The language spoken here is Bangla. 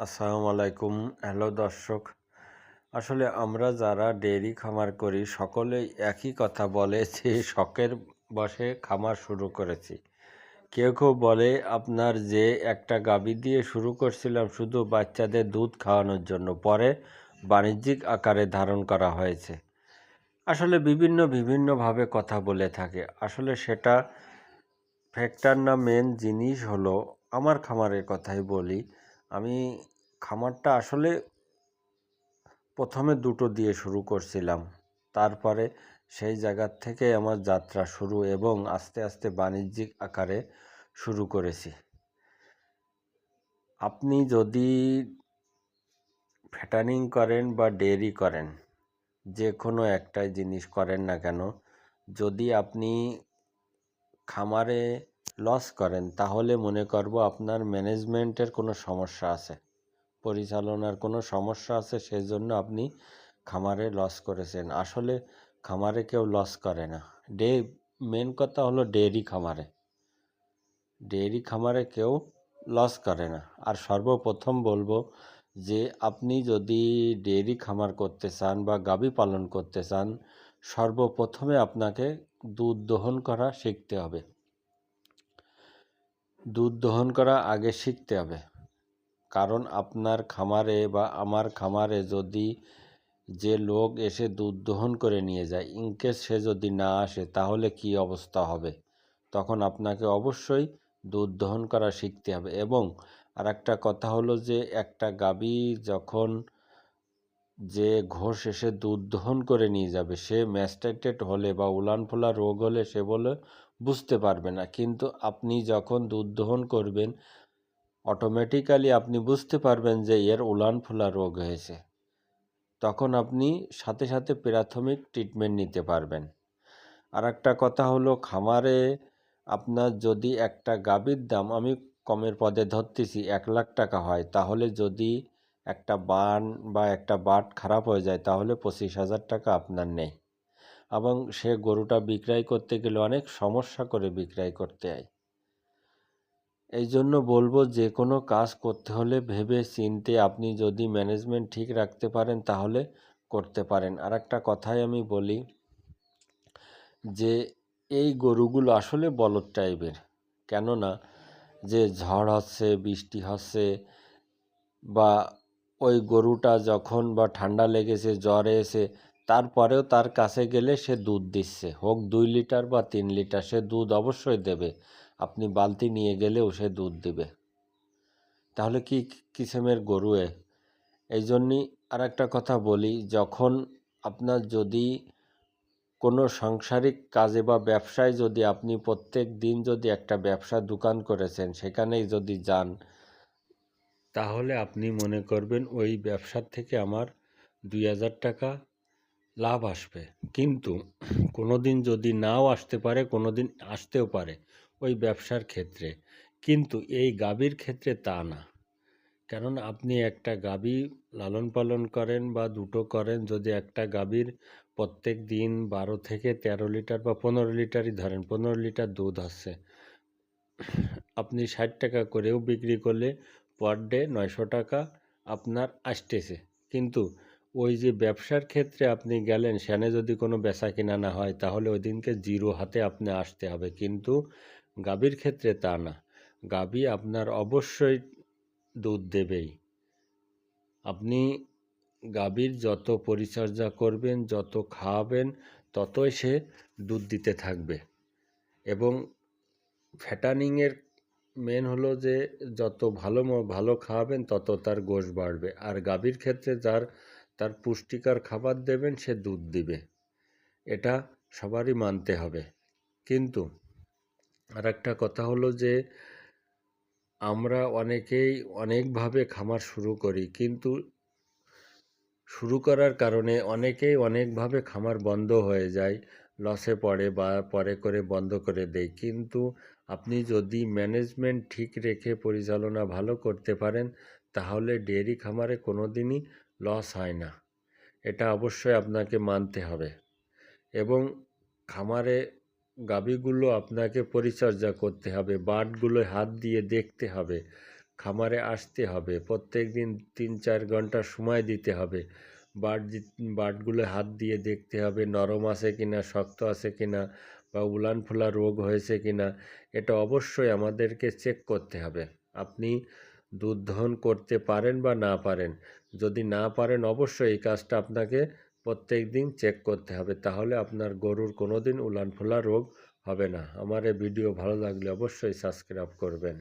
আসসালামু আলাইকুম। হ্যালো দর্শক, আসলে আমরা যারা ডেয়ারি খামার করি, সকলেই একই কথা বলে যে শখের বসে খামার শুরু করেছি। কেউ কেউ বলে, আপনার যে একটা গাভী দিয়ে শুরু করছিলাম, শুধু বাচ্চাদের দুধ খাওয়ানোর জন্য। পরে বাণিজ্যিক আকারে ধারণ করা হয়েছে। আসলে বিভিন্ন বিভিন্নভাবে কথা বলে থাকে। আসলে সেটা ফ্যাক্টর না মেন জিনিস হলো, আমার খামারের কথাই বলি আমি খামারটা আসলে প্রথমে দুটো দিয়ে শুরু করছিলাম। তারপরে সেই জায়গার থেকে আমার যাত্রা শুরু এবং আস্তে আস্তে বাণিজ্যিক আকারে শুরু করেছি। আপনি যদি ফ্যাটানিং করেন বা ডেয়ারি করেন, যে কোনো একটাই জিনিস করেন না কেন, যদি আপনি খামারে লস করেন, তাহলে মনে করব আপনার ম্যানেজমেন্টের কোনো সমস্যা আছে। পরিচালনার কোনো সমস্যা আছে সেই জন্য আপনি খামারে লস করেছেন। আসলে খামারে কেউ লস করে না। ডে মেন কথা হলো ডেয়ারি খামারে। ডেয়ারি খামারে কেউ লস করে না। আর সর্বপ্রথম বলব যে, আপনি যদি ডেয়ারি খামার করতে চান বা গাভী পালন করতে চান, সর্বপ্রথমে আপনাকে দুধ দহন করা শিখতে হবে। দুধ দহন করা আগে শিখতে হবে। কারণ আপনার খামারে বা আমার খামারে যদি যে লোক এসে দুধ দহন করে নিয়ে যায় ইনকেস সে যদি না আসে, তাহলে কি অবস্থা হবে? তখন আপনাকে অবশ্যই দুধ দহন করা শিখতে হবে। এবং আর একটা কথা হলো যে, একটা গাবি যখন যে ঘোষ এসে দুধ করে নিয়ে যাবে, সে ম্যাস্টাইটেড হলে বা উলান ফোলা রোগ হলে সে বলে বুঝতে পারবে না। কিন্তু আপনি যখন দুধ করবেন অটোমেটিক্যালি আপনি বুঝতে পারবেন যে এর উলান ফোলা রোগ হয়েছে। তখন আপনি সাথে সাথে প্রাথমিক ট্রিটমেন্ট নিতে পারবেন। আর একটা কথা হলো, খামারে আপনার যদি একটা গাভীর দাম, আমি কমের পদে ধরতেছি এক লাখ টাকা হয়, তাহলে যদি একটা বান বা একটা বাট খারাপ হয়ে যায়, তাহলে পঁচিশ হাজার টাকা আপনার নেই। এবং সে গরুটা বিক্রয় করতে গেলে অনেক সমস্যা করে বিক্রয় করতে হয়। এই জন্য বলব যে কোনো কাজ করতে হলে ভেবে চিনতে আপনি যদি ম্যানেজমেন্ট ঠিক রাখতে পারেন, তাহলে করতে পারেন। আর একটা কথাই আমি বলি যে এই গরুগুলো আসলে বলদ টাইপের। কেননা যে ঝড় হচ্ছে, বৃষ্টি হচ্ছে বা ওই গরুটা যখন বা ঠান্ডা লেগেছে, জ্বর এসে, তারপরেও তার কাছে গেলে সে দুধ দিচ্ছে। হোক দুই লিটার বা তিন লিটার, সে দুধ অবশ্যই দেবে। আপনি বালতি নিয়ে গেলেও সে দুধ দেবে। তাহলে কি কিসেমের গরু এ? এই জন্যই আর একটা কথা বলি, যখন আপনার যদি কোনো সাংসারিক কাজে বা ব্যবসায় যদি আপনি প্রত্যেক দিন যদি একটা ব্যবসা দোকান করেছেন, সেখানেই যদি যান তাহলে আপনি মনে করবেন ওই ব্যবসার থেকে আমার দুই হাজার টাকা লাভ আসবে। কিন্তু কোনো দিন যদি নাও আসতে পারে কোনো দিন আসতেও পারে ওই ব্যবসার ক্ষেত্রে। কিন্তু এই গাভীর ক্ষেত্রে তা না। কেননা আপনি একটা গাভী লালন পালন করেন বা দুটো করেন, যদি একটা গাভীর প্রত্যেক দিন বারো থেকে তেরো লিটার বা পনেরো লিটারই ধরেন, পনেরো লিটার দুধ আসছে আপনি ষাট টাকা করেও বিক্রি করলে পার ডে নয়শো টাকা আপনার আসতেছে। কিন্তু ওই যে ব্যবসার ক্ষেত্রে আপনি গেলেন, সেখানে যদি কোনো বেচা কিনা না হয়, তাহলে ওই দিনকে জিরো হাতে আপনি আসতে হবে। কিন্তু গাভীর ক্ষেত্রে তা না। গাভী আপনার অবশ্যই দুধ দেবেই। আপনি গাভীর যত পরিচর্যা করবেন, যত খাওয়াবেন, ততই সে দুধ দিতে থাকবে। এবং ফ্যাটানিংয়ের মেন হলো যে যত ভালো ভালো খাওয়াবেন তত তার গোশ বাড়বে। আর গাভীর ক্ষেত্রে যার, তার পুষ্টিকর খাবার দেবেন সে দুধ দিবে। এটা সবারই মানতে হবে। কিন্তু আর একটা কথা হলো যে আমরা অনেকেই অনেকভাবে খামার শুরু করি, কিন্তু শুরু করার কারণে অনেকেই অনেকভাবে খামার বন্ধ হয়ে যায়। লসে পড়ে বা পরে করে বন্ধ করে দেয়। কিন্তু আপনি যদি ম্যানেজমেন্ট ঠিক রেখে পরিচালনা ভালো করতে পারেন, তাহলে ডেয়ারি খামারে কোনো দিনই লস হয় না। এটা অবশ্যই আপনাকে মানতে হবে। এবং খামারে গাভীগুলো আপনাকে পরিচর্যা করতে হবে বাটগুলো হাত দিয়ে দেখতে হবে, খামারে আসতে হবে প্রত্যেক দিন তিন চার ঘণ্টা সময় দিতে হবে। বাট বাটগুলো হাত দিয়ে দেখতে হবে নরম আছে কিনা, শক্ত আছে কিনা বা উলান ফোলা রোগ হয়েছে কিনা, এটা অবশ্যই আমাদেরকে চেক করতে হবে। আপনি দুধ দহন করতে পারেন বা না পারেন, যদি না পারেন অবশ্যই এই কাজটা আপনাকে প্রত্যেক দিন চেক করতে হবে, তাহলে আপনার গরুর কোনো দিন উলান ফোলা রোগ হবে না। আমার এই ভিডিও ভালো লাগলে অবশ্যই সাবস্ক্রাইব করবেন।